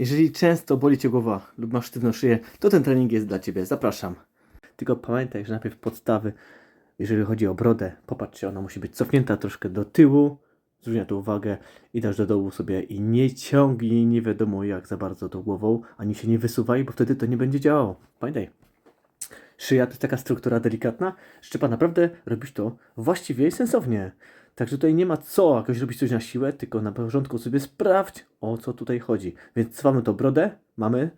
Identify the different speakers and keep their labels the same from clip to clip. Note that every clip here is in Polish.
Speaker 1: Jeżeli często boli Cię głowa lub masz sztywną szyję, to ten trening jest dla Ciebie. Zapraszam. Tylko pamiętaj, że najpierw podstawy, jeżeli chodzi o brodę, popatrzcie, ona musi być cofnięta troszkę do tyłu, zwróć na to uwagę i dasz do dołu sobie i nie ciągnij nie wiadomo jak za bardzo tą głową, ani się nie wysuwaj, bo wtedy to nie będzie działało. Pamiętaj, szyja to jest taka struktura delikatna, że trzeba naprawdę robić to właściwie i sensownie. Także tutaj nie ma co jakoś robić coś na siłę, tylko na porządku sobie sprawdź, o co tutaj chodzi. Więc cofamy to brodę, mamy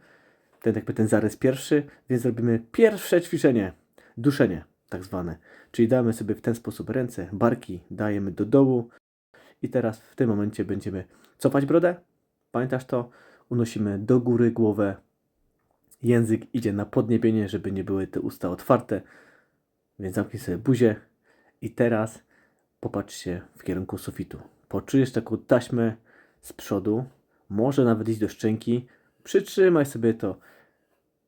Speaker 1: ten jakby ten zarys pierwszy, więc robimy pierwsze ćwiczenie, duszenie tak zwane. Czyli damy sobie w ten sposób ręce, barki dajemy do dołu i teraz w tym momencie będziemy cofać brodę. Pamiętasz to? Unosimy do góry głowę, język idzie na podniebienie, żeby nie były te usta otwarte, więc zamknij sobie buzię i teraz popatrz się w kierunku sufitu. Poczujesz taką taśmę z przodu, może nawet iść do szczęki. Przytrzymaj sobie to.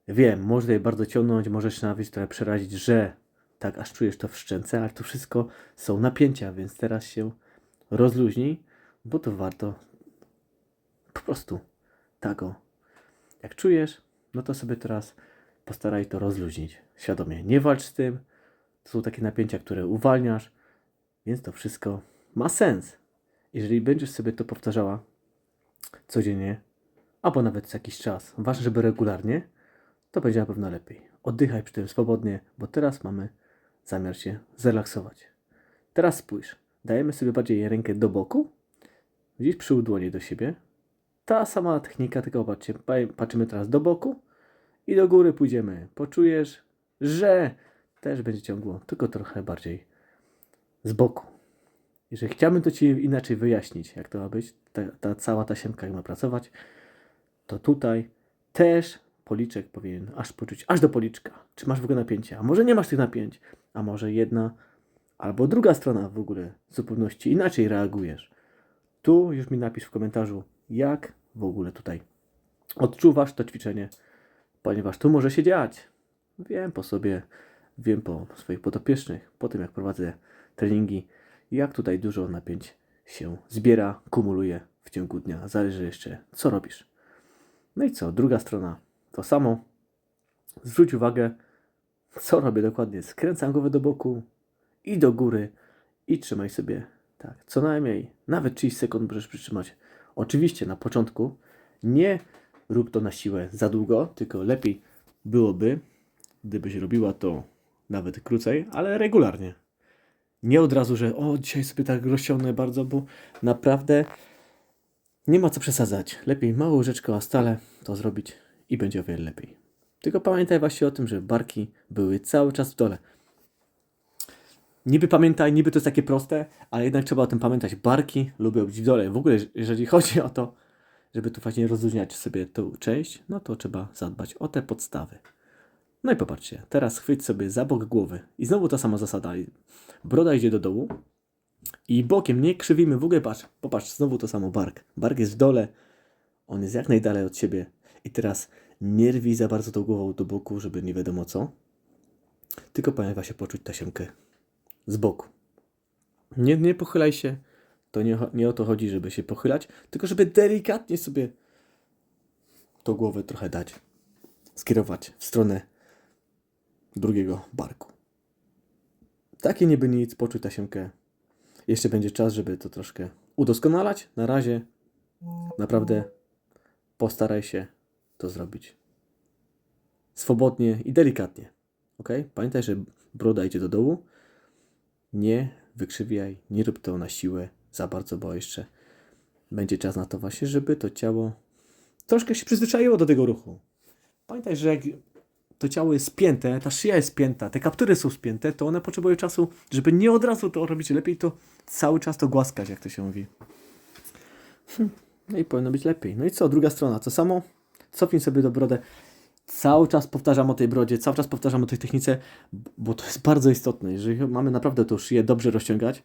Speaker 1: Wiem, może je bardzo ciągnąć, możesz nawet trochę przerazić, że tak aż czujesz to w szczęce, ale to wszystko są napięcia, więc teraz się rozluźnij, bo to warto po prostu tak o. Jak czujesz, no to sobie teraz postaraj to rozluźnić. Świadomie. Nie walcz z tym. To są takie napięcia, które uwalniasz, więc to wszystko ma sens. Jeżeli będziesz sobie to powtarzała codziennie, albo nawet co jakiś czas, ważne, żeby regularnie, to będzie na pewno lepiej. Oddychaj przy tym swobodnie, bo teraz mamy zamiar się zrelaksować. Teraz spójrz. Dajemy sobie bardziej rękę do boku. Widzisz, przyłóż dłonie do siebie. Ta sama technika, tylko patrzcie, pa- patrzymy teraz do boku i do góry pójdziemy. Poczujesz, że też będzie ciągło, tylko trochę bardziej z boku. Jeżeli chciałbym to Ci inaczej wyjaśnić, jak to ma być, ta, ta cała tasiemka jak ma pracować, to tutaj też policzek powinien aż poczuć, aż do policzka. Czy masz w ogóle napięcia? A może nie masz tych napięć? A może jedna albo druga strona w ogóle w zupełności inaczej reagujesz? Tu już mi napisz w komentarzu, jak w ogóle tutaj odczuwasz to ćwiczenie, ponieważ tu może się dziać. Wiem po sobie, wiem po swoich podopiecznych, po tym jak prowadzę treningi, jak tutaj dużo napięć się zbiera, kumuluje w ciągu dnia. Zależy jeszcze, co robisz. No i co? Druga strona to samo. Zwróć uwagę, co robię dokładnie. Skręcam głowę do boku i do góry i trzymaj sobie tak, co najmniej, nawet 30 sekund możesz przytrzymać. Oczywiście na początku nie rób to na siłę za długo, tylko lepiej byłoby, gdybyś robiła to nawet krócej, ale regularnie. Nie od razu, że o, dzisiaj sobie tak rozciągnę bardzo, bo naprawdę nie ma co przesadzać. Lepiej małą łyżeczką, a stale to zrobić i będzie o wiele lepiej. Tylko pamiętaj właśnie o tym, że barki były cały czas w dole. Niby pamiętaj, niby to jest takie proste, ale jednak trzeba o tym pamiętać. Barki lubią być w dole. W ogóle, jeżeli chodzi o to, żeby tu właśnie rozluźniać sobie tą część, no to trzeba zadbać o te podstawy. No i popatrzcie, teraz chwyć sobie za bok głowy. I znowu ta sama zasada. Broda idzie do dołu i bokiem nie krzywimy. W ogóle patrz, popatrz, znowu to samo bark. Bark jest w dole, on jest jak najdalej od siebie. I teraz nie rwij za bardzo tą głową do boku, żeby nie wiadomo co. Tylko pamiętaj się poczuć tasiemkę z boku. Nie, nie pochylaj się. To nie, nie o to chodzi, żeby się pochylać, tylko żeby delikatnie sobie tą głowę trochę dać. Skierować w stronę drugiego barku. Takie niby nic, poczuj tasiemkę. Jeszcze będzie czas, żeby to troszkę udoskonalać. Na razie naprawdę postaraj się to zrobić swobodnie i delikatnie. Ok? Pamiętaj, że broda idzie do dołu. Nie wykrzywiaj, nie rób to na siłę za bardzo, bo jeszcze będzie czas na to właśnie, żeby to ciało troszkę się przyzwyczaiło do tego ruchu. Pamiętaj, że jak to ciało jest spięte, ta szyja jest spięta, te kaptury są spięte, to one potrzebują czasu, żeby nie od razu to robić. Lepiej to cały czas to głaskać, jak to się mówi. Hm, No i powinno być lepiej. No i co, druga strona, co samo? Cofnij sobie do brodę. Cały czas powtarzam o tej brodzie, cały czas powtarzam o tej technice, bo to jest bardzo istotne. Jeżeli mamy naprawdę tą szyję dobrze rozciągać,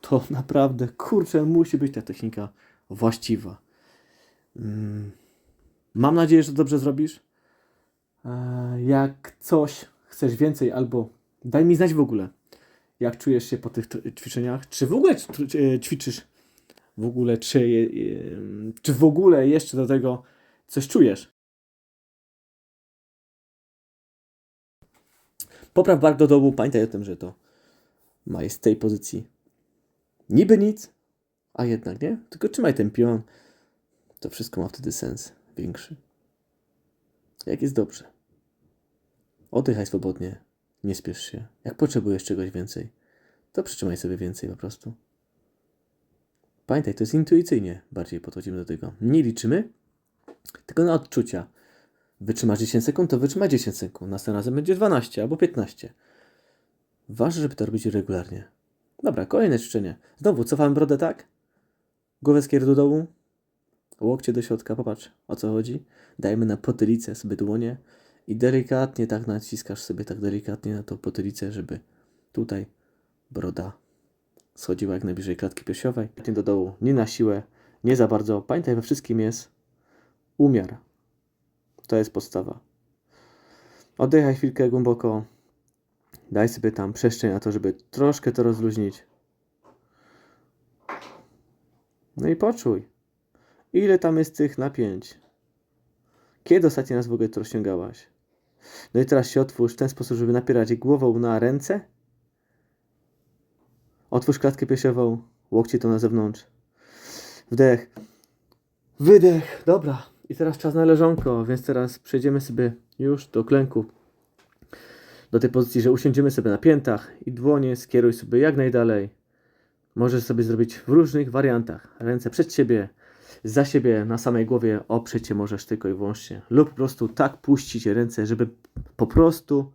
Speaker 1: to naprawdę, kurczę, musi być ta technika właściwa. Mm. Mam nadzieję, że dobrze zrobisz. E, Jak coś chcesz więcej, albo daj mi znać w ogóle, jak czujesz się po tych ćwiczeniach. Czy w ogóle e, ćwiczysz? W ogóle, czy, e, czy w ogóle jeszcze do tego Coś czujesz. Popraw bark do dołu, pamiętaj o tym, że to ma jest z tej pozycji. Niby nic, a jednak nie. Tylko trzymaj ten pion. To wszystko ma wtedy sens większy. Jak jest dobrze. Oddychaj swobodnie. Nie spiesz się. Jak potrzebujesz czegoś więcej, to przytrzymaj sobie więcej po prostu. Pamiętaj, to jest intuicyjnie bardziej podchodzimy do tego. Nie liczymy, tylko na odczucia. Wytrzymasz 10 sekund, to wytrzymaj 10 sekund. Następnym razem będzie 12 albo 15. Ważne, żeby to robić regularnie. Dobra, kolejne ćwiczenie. Znowu cofamy brodę tak. Głowę skieruj do dołu. Łokcie do środka. Popatrz, o co chodzi. Dajemy na potylicę sobie dłonie i delikatnie tak naciskasz sobie tak delikatnie na tą potylicę, żeby tutaj broda schodziła jak najbliżej klatki piersiowej. Nie do dołu, nie na siłę, nie za bardzo. Pamiętaj, we wszystkim jest umiar. To jest podstawa. Oddychaj chwilkę głęboko. Daj sobie tam przestrzeń na to, żeby troszkę to rozluźnić. No i poczuj, ile tam jest tych napięć. Kiedy ostatni raz w ogóle to rozciągałaś? No i teraz się otwórz w ten sposób, żeby napierać głową na ręce. Otwórz klatkę piersiową, łokcie to na zewnątrz. Wdech. Wydech. Dobra. I teraz czas na leżonko, więc teraz przejdziemy sobie już do klęku. Do tej pozycji, że usiądziemy sobie na piętach i dłonie skieruj sobie jak najdalej. Możesz sobie zrobić w różnych wariantach. Ręce przed siebie, za siebie, na samej głowie oprzeć się możesz tylko i wyłącznie. Lub po prostu tak puścić ręce, żeby po prostu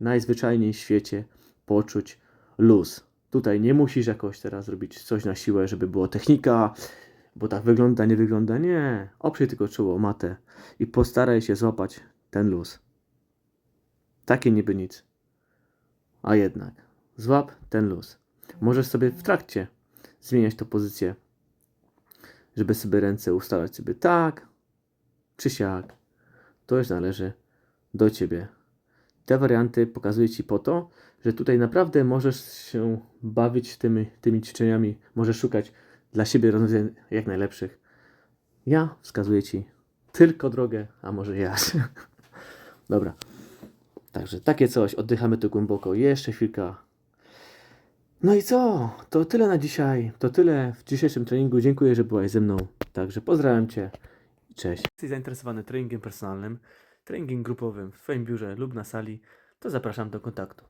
Speaker 1: najzwyczajniej w świecie poczuć luz. Tutaj nie musisz jakoś teraz zrobić coś na siłę, żeby było technika, bo tak wygląda, nie wygląda. Nie. Oprzyj tylko czoło, matę i postaraj się złapać ten luz. Takie niby nic. A jednak, złap ten luz. Możesz sobie w trakcie zmieniać tą pozycję, żeby sobie ręce ustalać sobie tak, czy siak. To już należy do ciebie. Te warianty pokazuję ci po to, że tutaj naprawdę możesz się bawić tymi, tymi ćwiczeniami, możesz szukać dla siebie rozwiązań jak najlepszych. Ja wskazuję ci tylko drogę, a może ja. Dobra. Także takie coś, oddychamy tu głęboko, jeszcze chwilka. No i co? To tyle na dzisiaj. To tyle w dzisiejszym treningu. Dziękuję, że byłaś ze mną. Także pozdrawiam Cię. Cześć. Jesteś zainteresowany treningiem personalnym, treningiem grupowym w Twoim biurze lub na sali, to zapraszam do kontaktu.